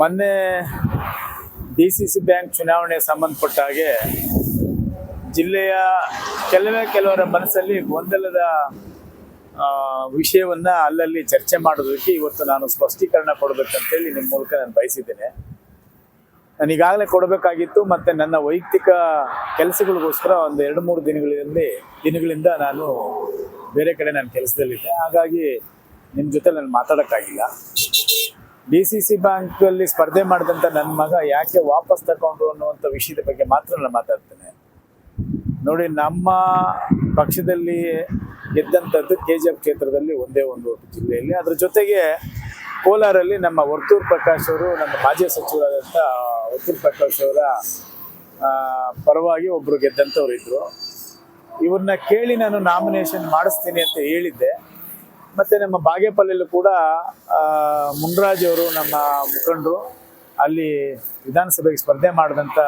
ಮೊನ್ನೆ D C C bank ಚುನಾವಣೆ ಸಂಬಂಧಪಟ್ಟ ಹಾಗೆ ಜಿಲ್ಲೆಯ ಕೆಲವೇ ಕೆಲವರ ಮನಸ್ಸಲ್ಲಿ ಗೊಂದಲದ ವಿಷಯವನ್ನ ಅಲ್ಲಲ್ಲಿ ಚರ್ಚೆ ಮಾಡೋದಕ್ಕೆ ಇವತ್ತು ನಾನು ಸ್ಪಷ್ಟೀಕರಣ ಕೊಡಬೇಕಂತೇಳಿ ನಿಮ್ಮ ಮೂಲಕ ನಾನು ಬಯಸಿದ್ದೇನೆ. ನಾನು ಈಗಾಗಲೇ ಕೊಡಬೇಕಾಗಿತ್ತು ಮತ್ತೆ ನನ್ನ ವೈಯಕ್ತಿಕ ಕೆಲಸಗಳಿಗೋಸ್ಕರ ಒಂದು ಎರಡು ಮೂರು ದಿನಗಳಲ್ಲಿ, ದಿನಗಳಿಂದ ನಾನು ಬೇರೆ ಕಡೆ ನಾನು ಕೆಲಸದಲ್ಲಿದ್ದೆ. ಹಾಗಾಗಿ ನಿಮ್ಮ ಜೊತೆ ನಾನು ಮಾತಾಡೋಕ್ಕಾಗಿಲ್ಲ. ಡಿ ಸಿ ಸಿ ಬ್ಯಾಂಕಲ್ಲಿ ಸ್ಪರ್ಧೆ ಮಾಡಿದಂಥ ನನ್ನ ಮಗ ಯಾಕೆ ವಾಪಸ್ ತಗೊಂಡು ಅನ್ನುವಂಥ ವಿಷಯದ ಬಗ್ಗೆ ಮಾತ್ರ ನಾನು ಮಾತಾಡ್ತೇನೆ. ನೋಡಿ, ನಮ್ಮ ಪಕ್ಷದಲ್ಲಿ ಗೆದ್ದಂಥದ್ದು ಕೆ ಜಿ ಎಫ್ ಕ್ಷೇತ್ರದಲ್ಲಿ ಒಂದೇ ಒಂದು ಜಿಲ್ಲೆಯಲ್ಲಿ. ಅದರ ಜೊತೆಗೆ ಕೋಲಾರಲ್ಲಿ ನಮ್ಮ ವರ್ತೂರ್ ಪ್ರಕಾಶ್ ಅವರು, ನಮ್ಮ ಮಾಜಿ ಸಚಿವರಾದಂಥ ವರ್ತೂರ್ ಪ್ರಕಾಶ್ ಅವರ ಪರವಾಗಿ ಒಬ್ಬರು ಗೆದ್ದಂಥವ್ರು ಇದ್ದರು ಇವ್ರನ್ನ ಕೇಳಿ ನಾನು ನಾಮಿನೇಷನ್ ಮಾಡಿಸ್ತೀನಿ ಅಂತ ಹೇಳಿದ್ದೆ. ಮತ್ತೆ ನಮ್ಮ ಬಾಗೇಪಲ್ಲಿಯಲ್ಲೂ ಕೂಡ ಆ, ಮುನ್ರಾಜ್ ಅವರು ನಮ್ಮ ಮುಖಂಡರು ಅಲ್ಲಿ ವಿಧಾನಸಭೆಗೆ ಸ್ಪರ್ಧೆ ಮಾಡಿದಂಥ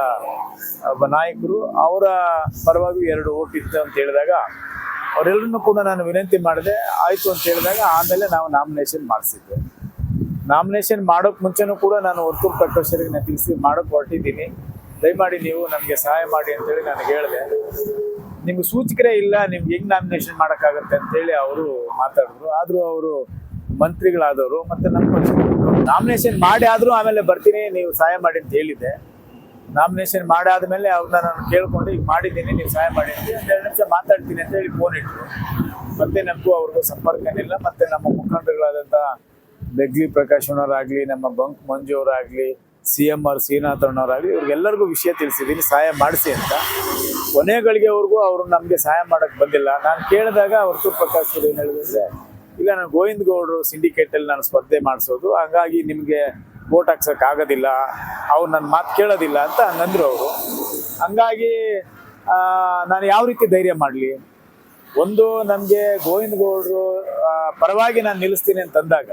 ಒಬ್ಬ ನಾಯಕರು ಅವರ ಪರವಾಗಿ ಎರಡು ಓಟ್ ಇತ್ತು ಅಂತ ಹೇಳಿದಾಗ ಅವರೆಲ್ಲರನ್ನೂ ಕೂಡ ನಾನು ವಿನಂತಿ ಮಾಡಿದೆ ಆಯಿತು ಅಂತ ಹೇಳಿದಾಗ ಆಮೇಲೆ ನಾವು ನಾಮಿನೇಷನ್ ಮಾಡಿಸಿದ್ದೆ ನಾಮಿನೇಷನ್ ಮಾಡೋಕೆ ಮುಂಚೆನೂ ಕೂಡ ನಾನು ವರ್ತೂರ್ ಪ್ರಕಾಶರಿಗೆ ನಾನು ತಿಳಿಸಿ ಮಾಡೋಕೆ ಹೊರಟಿದ್ದೀನಿ. ದಯಮಾಡಿ ನೀವು ನಮಗೆ ಸಹಾಯ ಮಾಡಿ ಅಂತೇಳಿ ನನಗೆ ಹೇಳಿದೆ. ನಿಮ್ಗೆ ಸೂಚಕರೇ ಇಲ್ಲ, ನಿಮ್ಗೆ ಹೆಂಗ್ ನಾಮಿನೇಷನ್ ಮಾಡೋಕ್ಕಾಗತ್ತೆ ಅಂತೇಳಿ ಅವರು ಮಾತಾಡಿದ್ರು. ಆದರೂ ಅವರು ಮಂತ್ರಿಗಳಾದವರು ಮತ್ತೆ ನಮ್ಮ ಪಕ್ಷದವರು ನಾಮಿನೇಷನ್ ಮಾಡಿ ಆದರೂ ಆಮೇಲೆ ಬರ್ತೀನಿ, ನೀವು ಸಹಾಯ ಮಾಡಿ ಅಂತ ಹೇಳಿದ್ದೆ. ನಾಮಿನೇಷನ್ ಮಾಡಾದ್ಮೇಲೆ ಅವ್ರನ್ನ ನಾನು ಕೇಳ್ಕೊಂಡು, ಈಗ ಮಾಡಿದ್ದೀನಿ, ನೀವು ಸಹಾಯ ಮಾಡಿ ಅಂತ ಎರಡು ನಿಮಿಷ ಮಾತಾಡ್ತೀನಿ ಅಂತ ಹೇಳಿ ಫೋನ್ ಇಟ್ಟರು ಮತ್ತೆ ನಮಗೂ ಅವ್ರಿಗೂ ಸಂಪರ್ಕನಿಲ್ಲ, ಮತ್ತೆ ನಮ್ಮ ಮುಖಂಡರುಗಳಾದಂಥ ಬೆಗ್ಲಿ ಪ್ರಕಾಶ್ ಅವರಾಗಲಿ ನಮ್ಮ ಬಂಕ್ ಮಂಜು ಅವರಾಗಲಿ, ಸಿ ಎಂ ಆರ್ ಶ್ರೀನಾಥ್ ಅಣ್ಣವರಾಗಲಿ, ಇವ್ರಿಗೆಲ್ಲರಿಗೂ ವಿಷಯ ತಿಳಿಸಿದ್ದೀನಿ, ಸಹಾಯ ಮಾಡಿಸಿ ಅಂತ. ಕೊನೆ ಗಳಿಗೆವರೆಗೂ ಅವರು ನಮಗೆ ಸಹಾಯ ಮಾಡಕ್ಕೆ ಬಂದಿಲ್ಲ. ನಾನು ಕೇಳಿದಾಗ ಅವರು ಪ್ರಕಾಶ್ ಅವರು ಏನು ಹೇಳಿದ್ರೆ ಇಲ್ಲ, ನಾನು ಗೋವಿಂದ ಗೌಡರು ಸಿಂಡಿಕೇಟಲ್ಲಿ ನಾನು ಸ್ಪರ್ಧೆ ಮಾಡಿಸೋದು, ಹಾಗಾಗಿ ನಿಮಗೆ ವೋಟ್ ಹಾಕ್ಸಕ್ ಆಗೋದಿಲ್ಲ, ಅವ್ರು ನನ್ನ ಮಾತು ಕೇಳೋದಿಲ್ಲ ಅಂತ ಹಂಗಂದ್ರು ಅವರು. ಹಂಗಾಗಿ ನಾನು ಯಾವ ರೀತಿ ಧೈರ್ಯ ಮಾಡಲಿ? ಒಂದು, ನಮಗೆ ಗೋವಿಂದ ಗೌಡರು ಪರವಾಗಿ ನಾನು ನಿಲ್ಲಿಸ್ತೀನಿ ಅಂತಂದಾಗ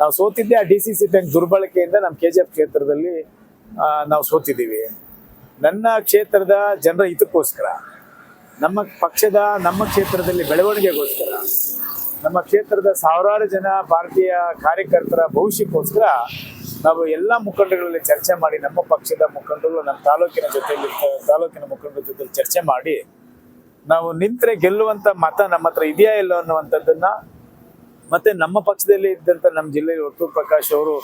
ನಾವು ಸೋತಿದ್ದೆ ಆ ಡಿ ಸಿ ಸಿ ಬ್ಯಾಂಕ್ ದುರ್ಬಳಕೆಯಿಂದ ನಮ್ಮ ಕೆ ಜಿ ಎಫ್ ಕ್ಷೇತ್ರದಲ್ಲಿ ನಾವು ಸೋತಿದ್ದೀವಿ. ನನ್ನ ಕ್ಷೇತ್ರದ ಜನರ ಹಿತಕ್ಕೋಸ್ಕರ, ನಮ್ಮ ಪಕ್ಷದ, ನಮ್ಮ ಕ್ಷೇತ್ರದಲ್ಲಿ ಬೆಳವಣಿಗೆಗೋಸ್ಕರ, ನಮ್ಮ ಕ್ಷೇತ್ರದ ಸಾವಿರಾರು ಜನ ಭಾರತೀಯ ಕಾರ್ಯಕರ್ತರ ಭವಿಷ್ಯಕ್ಕೋಸ್ಕರ ನಾವು ಎಲ್ಲ ಮುಖಂಡಗಳಲ್ಲಿ ಚರ್ಚೆ ಮಾಡಿ, ನಮ್ಮ ಪಕ್ಷದ ಮುಖಂಡರು, ನಮ್ಮ ತಾಲೂಕಿನ ಜೊತೆಯಲ್ಲಿ, ತಾಲೂಕಿನ ಮುಖಂಡರ ಜೊತೆ ಚರ್ಚೆ ಮಾಡಿ, ನಾವು ನಿಂತರೆ ಗೆಲ್ಲುವಂತ ಮತ ನಮ್ಮ ಹತ್ರ ಇದೆಯಾ ಇಲ್ಲ ಅನ್ನುವಂಥದ್ದನ್ನ ಮತ್ತೆ ನಮ್ಮ ಪಕ್ಷದಲ್ಲಿ ಇದ್ದಂಥ ನಮ್ಮ ಜಿಲ್ಲೆಯ ಒಟ್ಟು ಪ್ರಕಾಶ್ ಅವರು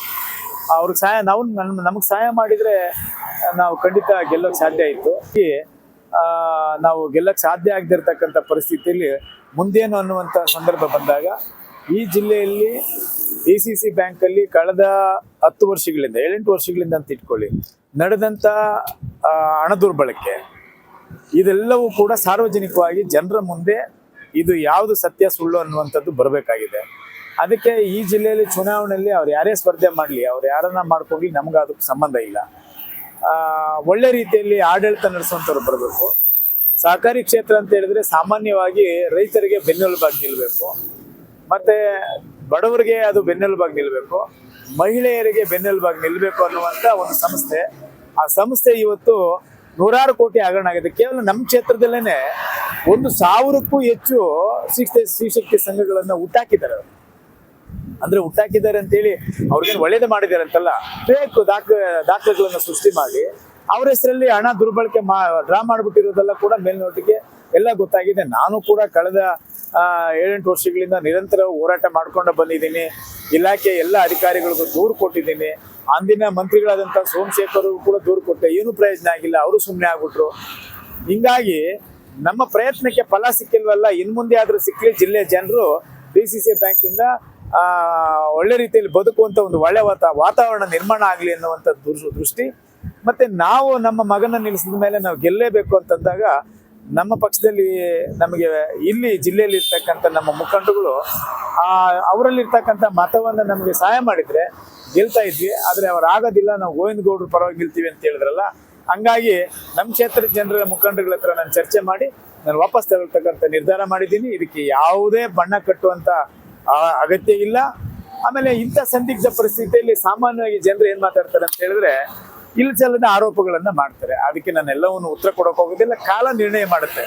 ಅವ್ರಿಗೆ ಸಹಾಯ ನಾವು ನಮಗೆ ಸಹಾಯ ಮಾಡಿದರೆ ನಾವು ಖಂಡಿತ ಗೆಲ್ಲೋಕೆ ಸಾಧ್ಯ ಆಯಿತು ನಾವು ಗೆಲ್ಲಕ್ಕೆ ಸಾಧ್ಯ ಆಗದಿರ್ತಕ್ಕಂಥ ಪರಿಸ್ಥಿತಿಯಲ್ಲಿ ಮುಂದೇನು ಅನ್ನುವಂಥ ಸಂದರ್ಭ ಬಂದಾಗ ಈ ಜಿಲ್ಲೆಯಲ್ಲಿ ಡಿ ಸಿ ಸಿ ಬ್ಯಾಂಕಲ್ಲಿ ಕಳೆದ ಹತ್ತು ವರ್ಷಗಳಿಂದ, ಏಳೆಂಟು ವರ್ಷಗಳಿಂದ ಅಂತ ಇಟ್ಕೊಳ್ಳಿ ನಡೆದಂಥ ಹಣ ದುರ್ಬಳಕೆ, ಇದೆಲ್ಲವೂ ಕೂಡ ಸಾರ್ವಜನಿಕವಾಗಿ ಜನರ ಮುಂದೆ ಇದು ಯಾವುದು ಸತ್ಯ ಸುಳ್ಳು ಅನ್ನುವಂಥದ್ದು ಬರಬೇಕಾಗಿದೆ. ಅದಕ್ಕೆ ಈ ಜಿಲ್ಲೆಯಲ್ಲಿ ಚುನಾವಣೆಯಲ್ಲಿ ಅವ್ರು ಯಾರೇ ಸ್ಪರ್ಧೆ ಮಾಡಲಿ, ಅವ್ರು ಯಾರನ್ನ ಮಾಡ್ಕೊಂಡ್ಲಿ ನಮ್ಗೆ ಅದಕ್ಕೆ ಸಂಬಂಧ ಇಲ್ಲ. ಒಳ್ಳೆ ರೀತಿಯಲ್ಲಿ ಆಡಳಿತ ನಡೆಸುವಂಥವ್ರು ಬರಬೇಕು. ಸಹಕಾರಿ ಕ್ಷೇತ್ರ ಅಂತ ಹೇಳಿದ್ರೆ ಸಾಮಾನ್ಯವಾಗಿ ರೈತರಿಗೆ ಬೆನ್ನೆಲುಬಾಗಿ ನಿಲ್ಲಬೇಕು ಮತ್ತೆ ಬಡವರಿಗೆ ಅದು ಬೆನ್ನೆಲುಬಾಗಿ ನಿಲ್ಲಬೇಕು ಮಹಿಳೆಯರಿಗೆ ಬೆನ್ನೆಲುಬಾಗಿ ನಿಲ್ಲಬೇಕು ಅನ್ನುವಂಥ ಒಂದು ಸಂಸ್ಥೆ. ಆ ಸಂಸ್ಥೆ ಇವತ್ತು ನೂರಾರು ಕೋಟಿ ಹಗರಣ ಆಗಿದೆ. ಕೇವಲ ನಮ್ಮ ಕ್ಷೇತ್ರದಲ್ಲೇನೆ ಒಂದು ಸಾವಿರಕ್ಕೂ ಹೆಚ್ಚು ಶಿಕ್ಷ ಶಕ್ತಿ ಸಂಘಗಳನ್ನ ಹುಟ್ಟಾಕಿದ್ದಾರೆ ಅವ್ರು. ಅಂದ್ರೆ ಹುಟ್ಟಾಕಿದ್ದಾರೆ ಅಂತೇಳಿ ಅವ್ರಿಗೇನು ಒಳ್ಳೇದು ಮಾಡಿದ್ದಾರೆ ಅಂತಲ್ಲ ಬೇಕು ದಾಖ, ದಾಖಲೆಗಳನ್ನ ಸೃಷ್ಟಿ ಮಾಡಿ, ಅವ್ರ ಹೆಸರಲ್ಲಿ ಹಣ ದುರ್ಬಳಕೆ ಮಾ, ಡ್ರಾ ಮಾಡಿಬಿಟ್ಟಿರೋದೆಲ್ಲ ಕೂಡ ಮೇಲ್ನೋಟಿಗೆ ಎಲ್ಲ ಗೊತ್ತಾಗಿದೆ. ನಾನು ಕೂಡ ಕಳೆದ ಏಳೆಂಟು ವರ್ಷಗಳಿಂದ ನಿರಂತರ ಹೋರಾಟ ಮಾಡ್ಕೊಂಡು ಬಂದಿದ್ದೀನಿ. ಇಲಾಖೆ ಎಲ್ಲ ಅಧಿಕಾರಿಗಳಿಗೂ ದೂರು ಕೊಟ್ಟಿದ್ದೀನಿ. ಅಂದಿನ ಮಂತ್ರಿಗಳಾದಂಥ ಸೋಮಶೇಖರ್ ಕೂಡ ದೂರು ಕೊಟ್ಟೆ. ಏನು ಪ್ರಯೋಜನ ಆಗಿಲ್ಲ. ಅವರು ಸುಮ್ಮನೆ ಆಗ್ಬಿಟ್ರು. ಹಿಂಗಾಗಿ ನಮ್ಮ ಪ್ರಯತ್ನಕ್ಕೆ ಫಲ ಸಿಕ್ಕಿಲ್ವಲ್ಲ ಇನ್ ಮುಂದೆ ಆದ್ರೂ ಸಿಕ್ಕಲಿ ಜಿಲ್ಲೆ ಜನರು ಡಿ ಸಿ ಸಿ ಬ್ಯಾಂಕಿಂದ ಒಳ್ಳೆ ರೀತಿಯಲ್ಲಿ ಬದುಕುವಂತ ಒಂದು ಒಳ್ಳೆ ವಾತ ವಾತಾವರಣ ನಿರ್ಮಾಣ ಆಗಲಿ ಅನ್ನುವಂಥ ದೃಷ್ಟಿ. ಮತ್ತೆ ನಾವು ನಮ್ಮ ಮಗನ ನಿಲ್ಲಿಸಿದ ಮೇಲೆ ನಾವು ಗೆಲ್ಲೇಬೇಕು ಅಂತಂದಾಗ ನಮ್ಮ ಪಕ್ಷದಲ್ಲಿ ನಮಗೆ ಇಲ್ಲಿ ಜಿಲ್ಲೆಯಲ್ಲಿ ಇರ್ತಕ್ಕಂಥ ನಮ್ಮ ಮುಖಂಡಗಳು ಆ ಅವರಲ್ಲಿರ್ತಕ್ಕಂಥ ಮತವನ್ನು ನಮಗೆ ಸಹಾಯ ಮಾಡಿದ್ರೆ ಗೆಲ್ತಾ ಇದ್ವಿ. ಆದರೆ ಅವ್ರು ಆಗೋದಿಲ್ಲ ನಾವು ಗೋವಿಂದ ಗೌಡ್ರ ಪರವಾಗಿ ಗೆಲ್ತೀವಿ ಅಂತ ಹೇಳಿದ್ರಲ್ಲ. ಹಂಗಾಗಿ ನಮ್ಮ ಕ್ಷೇತ್ರದ ಜನರ ಮುಖಂಡಗಳ ಹತ್ರ ನಾನು ಚರ್ಚೆ ಮಾಡಿ ನಾನು ವಾಪಸ್ ತಗೊಳ್ತಕ್ಕಂಥ ನಿರ್ಧಾರ ಮಾಡಿದ್ದೀನಿ. ಇದಕ್ಕೆ ಯಾವುದೇ ಬಣ್ಣ ಕಟ್ಟುವಂತ ಆ, ಅಗತ್ಯ ಇಲ್ಲ. ಆಮೇಲೆ ಇಂಥ ಸಂದಿಗ್ಧ ಪರಿಸ್ಥಿತಿಯಲ್ಲಿ ಸಾಮಾನ್ಯವಾಗಿ ಜನರು ಏನ್ ಮಾತಾಡ್ತಾರೆ ಅಂತ ಹೇಳಿದ್ರೆ ಇಲ್ಸಲ್ಲದ ಆರೋಪಗಳನ್ನ ಮಾಡ್ತಾರೆ. ಅದಕ್ಕೆ ನಾನು ಎಲ್ಲವನ್ನು ಉತ್ತರ ಕೊಡೋಕೆ ಹೋಗೋದಿಲ್ಲ, ಕಾಲ ನಿರ್ಣಯ ಮಾಡುತ್ತೆ.